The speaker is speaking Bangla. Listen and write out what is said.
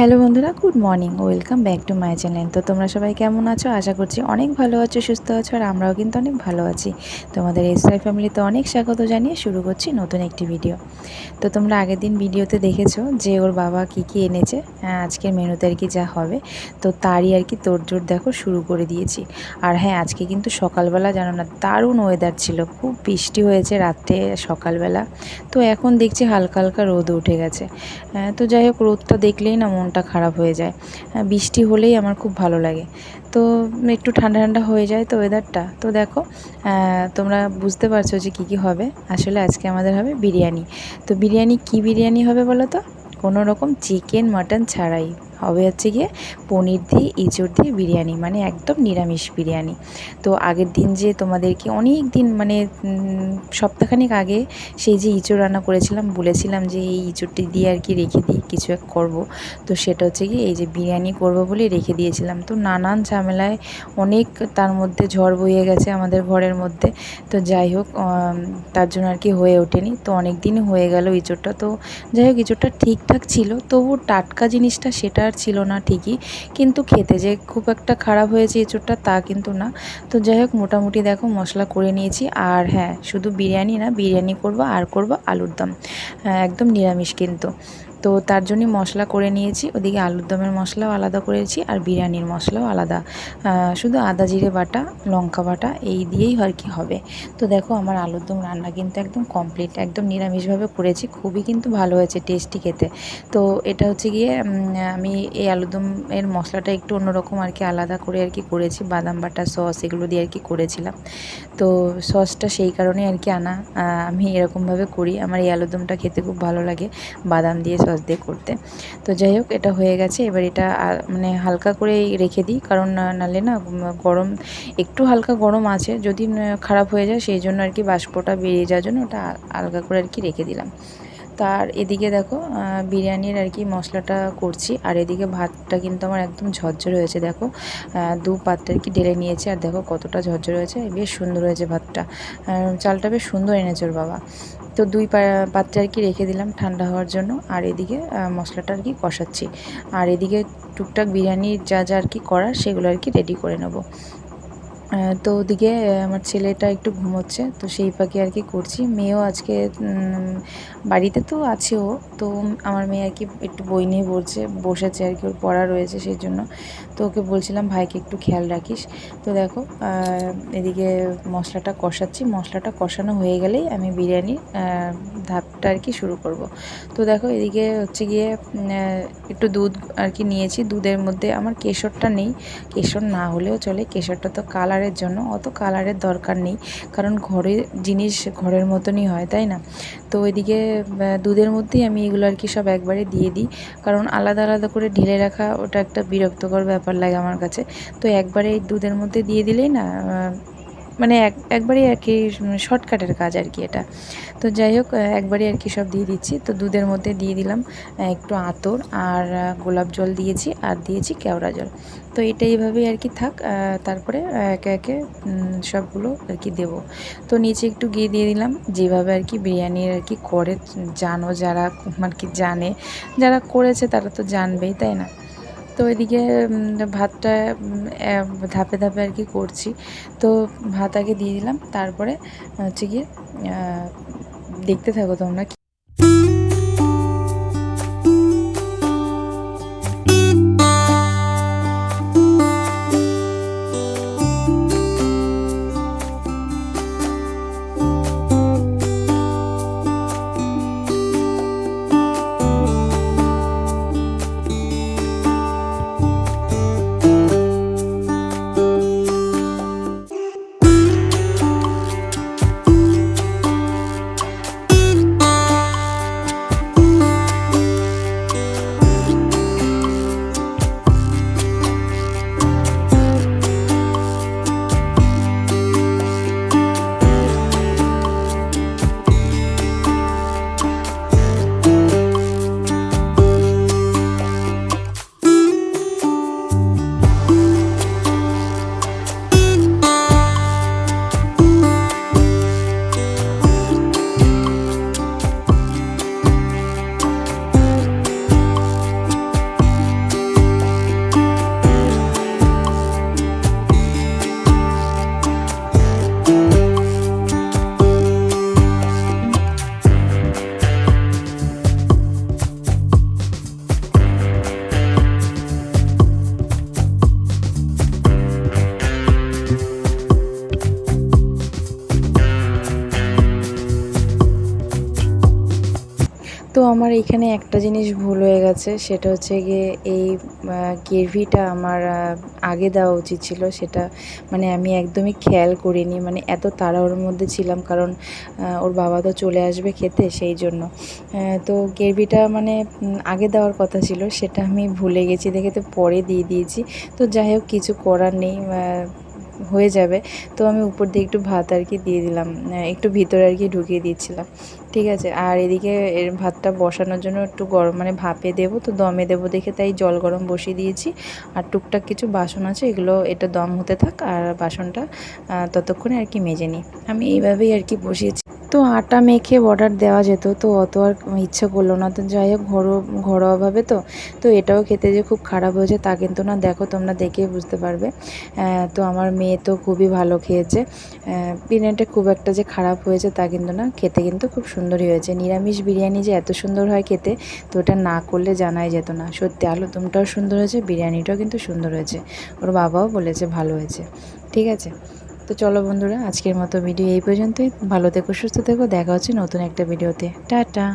হ্যালো বন্ধুরা good morning welcome back to my channel. তো তোমরা সবাই কেমন আছো? আশা করছি অনেক ভালো আছো সুস্থ আছো আর আমরাও কিন্তু অনেক ভালো আছি। তোমাদের এসআই ফ্যামিলিতে অনেক স্বাগত জানিয়ে শুরু করছি নতুন একটি ভিডিও। তো তোমরা আগের দিন ভিডিওতে দেখেছ যে ওর বাবা কি কি এনেছে হ্যাঁ, আজকের মেনুতে আর কি যা হবে। তো তারই আর কি তোড়জোড় দেখো শুরু করে দিয়েছি। আর হ্যাঁ আজকে কিন্তু সকালবেলা জানো না দারুণ ওয়েদার ছিল খুব বৃষ্টি হয়েছে রাত্রে সকালবেলা। তো এখন দেখছি হালকা হালকা রোদ উঠে গেছে। হ্যাঁ, তো যাই হোক রোদটা দেখলেই না মনটা খারাপ হয়ে যায়। হ্যাঁ, বৃষ্টি হলেই আমার খুব ভালো লাগে। তো একটু ঠান্ডা ঠান্ডা হয়ে যায় তো ওয়েদারটা তো দেখো তোমরা বুঝতে পারছ যে কী কী হবে। আসলে আজকে আমাদের হবে বিরিয়ানি। তো বিরিয়ানি কি বিরিয়ানি হবে বলো তো? কোনো রকম চিকেন মাটন ছাড়াই। হবে হচ্ছে গিয়ে পনির দিয়ে, ইঁচড় দিয়ে বিরিয়ানি মানে একদম নিরামিষ বিরিয়ানি। তো আগের দিন যে তোমাদেরকে অনেক দিন মানে সপ্তাহখানিক আগে সেই যে ইঁচড় রান্না করেছিলাম, বলেছিলাম যে এই ইঁচড়টি দিয়ে আর কি রেখে দিই, কিছু এক করব। তো সেটা হচ্ছে কি এই যে বিরিয়ানি করব বলে রেখে দিয়েছিলাম। তো নানান ঝামেলায় অনেক তার মধ্যে ঝড় বইয়ে গেছে আমাদের ঘরের মধ্যে। তো যাই হোক তার জন্য আর কি হয়ে ওঠেনি। তো অনেক দিনই হয়ে গেল ইঁচড়টা। তো যাই হোক, ইঁচড়টা ঠিকঠাক ছিল। তবু টাটকা জিনিসটা সেটা আর ছিল না ঠিকই। কিন্তু খেতে যে খুব একটা খারাপ হয়েছে এঁচোড়টা তা কিন্তু না। তো যাই হোক, মোটামুটি দেখো মশলা করে নিয়েছি। আর হ্যাঁ শুধু বিরিয়ানি না, বিরিয়ানি করব আর করব আলুর দম। একদম নিরামিষ কিন্তু। তো তার জন্যই মশলা করে নিয়েছি। ওদিকে আলুর দমের মশলাও আলাদা করেছি আর বিরিয়ানির মশলাও আলাদা। শুধু আদা জিরে বাটা, লঙ্কা বাটা, এই দিয়েই আর কি হবে। তো দেখো আমার আলুর দম রান্না কিন্তু একদম কমপ্লিট একদম নিরামিষভাবে করেছি। খুবই কিন্তু ভালো হয়েছে টেস্টি খেতে। তো এটা হচ্ছে গিয়ে আমি এই আলুর দমের মশলাটা একটু অন্যরকম আর কি আলাদা করে আর কি করেছি। বাদাম বাটা সস এগুলো দিয়ে আর কি করেছিলাম। তো সসটা সেই কারণে আর কি আনা আমি এরকমভাবে করি। আমার এই আলুর দমটা খেতে খুব ভালো লাগে। বাদাম দিয়ে সস দিয়ে করতে। তো যাই হোক, এটা হয়ে গেছে। এবার এটা মানে হালকা করে রেখে দিই। কারণ নালে না গরম, একটু হালকা গরম আছে। যদি খারাপ হয়ে যায়, সেই জন্য আর কি বাষ্পটা বেরিয়ে যাওয়ার জন্য ওটা হালকা করে আর কি রেখে দিলাম। তার এদিকে দেখো বিরিয়ানির আর কি মশলাটা করছি। আর এদিকে ভাতটা কিন্তু আমার একদম ঝরঝরে হয়েছে, দেখো। দু পাত্রে কি ঢেলে নিয়েছে। আর দেখো কতটা ঝরঝরে হয়েছে। বেশ সুন্দর হয়েছে ভাতটা। চালটা বেশ সুন্দর এনেছে ওর বাবা। তো দুই পাত্রে আর কি রেখে দিলাম ঠান্ডা হওয়ার জন্য। আর এদিকে মশলাটা আর কি কষাচ্ছি। আর এদিকে টুকটাক বিরিয়ানির যা যা আর কি করার, সেগুলো আর কি রেডি করে নেব। তো ওদিকে আমার ছেলেটা একটু ঘুমোচ্ছে, তো সেই ফাঁকে আর কি করছি। মেয়েও আজকে বাড়িতে তো আছে ও, তো আমার মেয়ে আর কি একটু বই নিয়ে বলছে, বসেছে আর কি, ওর পড়া রয়েছে সেই জন্য। তো ওকে বলছিলাম, ভাইকে একটু খেয়াল রাখিস। তো দেখো এদিকে মশলাটা কষাচ্ছি। মশলাটা কষানো হয়ে গেলেই আমি বিরিয়ানির ধাপটা আর কি শুরু করব। তো দেখো, এদিকে হচ্ছে গিয়ে একটু দুধ আর কি নিয়েছি। দুধের মধ্যে আমার কেশরটা নেই। কেশর না হলেও চলে। কেশরটা তো কালারের জন্য, অত কালারের দরকার নেই। কারণ ঘরের জিনিস ঘরের মতনই হয়, তাই না? তো ওইদিকে দুধের মধ্যেই আমি এগুলো আর কি সব একবারে দিয়ে দিই। কারণ আলাদা আলাদা করে ঢেলে রাখা, ওটা একটা বিরক্তকর ব্যাপার লাগে আমার কাছে। তো একবারে দুধের মধ্যে দিয়ে দিলেই না মানে এক, একবারই আর কি শর্টকাটের কাজ আর কি এটা। তো যাই হোক একবারই আর কি সব দিয়ে দিচ্ছি। তো দুধের মধ্যে দিয়ে দিলাম একটু আতর আর গোলাপ জল দিয়েছি আর দিয়েছি কেওড়া জল। তো এটা এইভাবেই আর কি থাক তারপরে একে একে সবগুলো আর কি দেবো। তো নিচে একটু গিয়ে দিয়ে দিলাম, যেভাবে আর কি বিরিয়ানির আর কি করে, জানো যারা আর কি জানে, যারা করেছে তারা তো জানবেই, তাই না? তো এদিকে ভাতটা ধাপে ধাপে আর কি করছি। তো ভাত আগে দিয়ে দিলাম, তারপরে হচ্ছে গিয়ে দেখতে থাকো তোমরা তো আমার এখানে একটা জিনিস ভুল হয়ে গেছে, সেটা হচ্ছে গিয়ে এই গ্রেভিটা আমার আগে দেওয়া উচিত ছিল, সেটা মানে আমি একদমই খেয়াল করিনি মানে এত তাড়াহুড়োর মধ্যে ছিলাম, কারণ ওর বাবা তো চলে আসবে খেতে সেই জন্য। তো গ্রেভিটা মানে আগে দেওয়ার কথা ছিল, সেটা আমি ভুলে গেছি, দেখে তো পরে দিয়ে দিয়েছি। তো যাই হোক, কিছু করার নেই হয়ে যাবে। তো আমি উপর দিয়ে একটু ভাত আর কি দিয়ে দিলাম। একটু ভিতরে আর কি ঢুকিয়ে দিয়েছিলাম। ঠিক আছে? আর এদিকে এর ভাতটা বসানোর জন্য একটু গরম মানে ভাপে দেব, তো দমে দেব দেখে তাই জল গরম বসিয়ে দিয়েছি। আর টুকটাক কিছু বাসন আছে, এগুলো, এটা দম হতে থাক, আর বাসনটা ততক্ষণে আর কি মেজে নিই। আমি এইভাবেই আর কি বসিয়েছি। তো আটা মেখে বর্ডার দেওয়া যেত, তো অত আর ইচ্ছে করল না। তো যাই হোক, ঘরো, ঘরোয়াভাবে তো তো এটাও খেতে যে খুব খারাপ হয়েছে তা কিন্তু না, দেখো তোমরা দেখেই বুঝতে পারবে। তো আমার মেয়ে তো খুবই ভালো খেয়েছে। বিরিয়ানিটা খুব একটা যে খারাপ হয়েছে তা কিন্তু না, খেতে কিন্তু খুব সুন্দরই হয়েছে। নিরামিষ বিরিয়ানি যে এত সুন্দর হয় খেতে, তো ওটা না করলে জানাই যেত না। সত্যি আলুদমটাও সুন্দর হয়েছে, বিরিয়ানিটাও কিন্তু সুন্দর হয়েছে। ওর বাবাও বলেছে ভালো হয়েছে। ঠিক আছে? তো চলো বন্ধুরা, আজকের মতো ভিডিও এই পর্যন্তই। ভালো থেকো, সুস্থ থেকো, দেখা হচ্ছে নতুন একটা ভিডিওতে টাটা!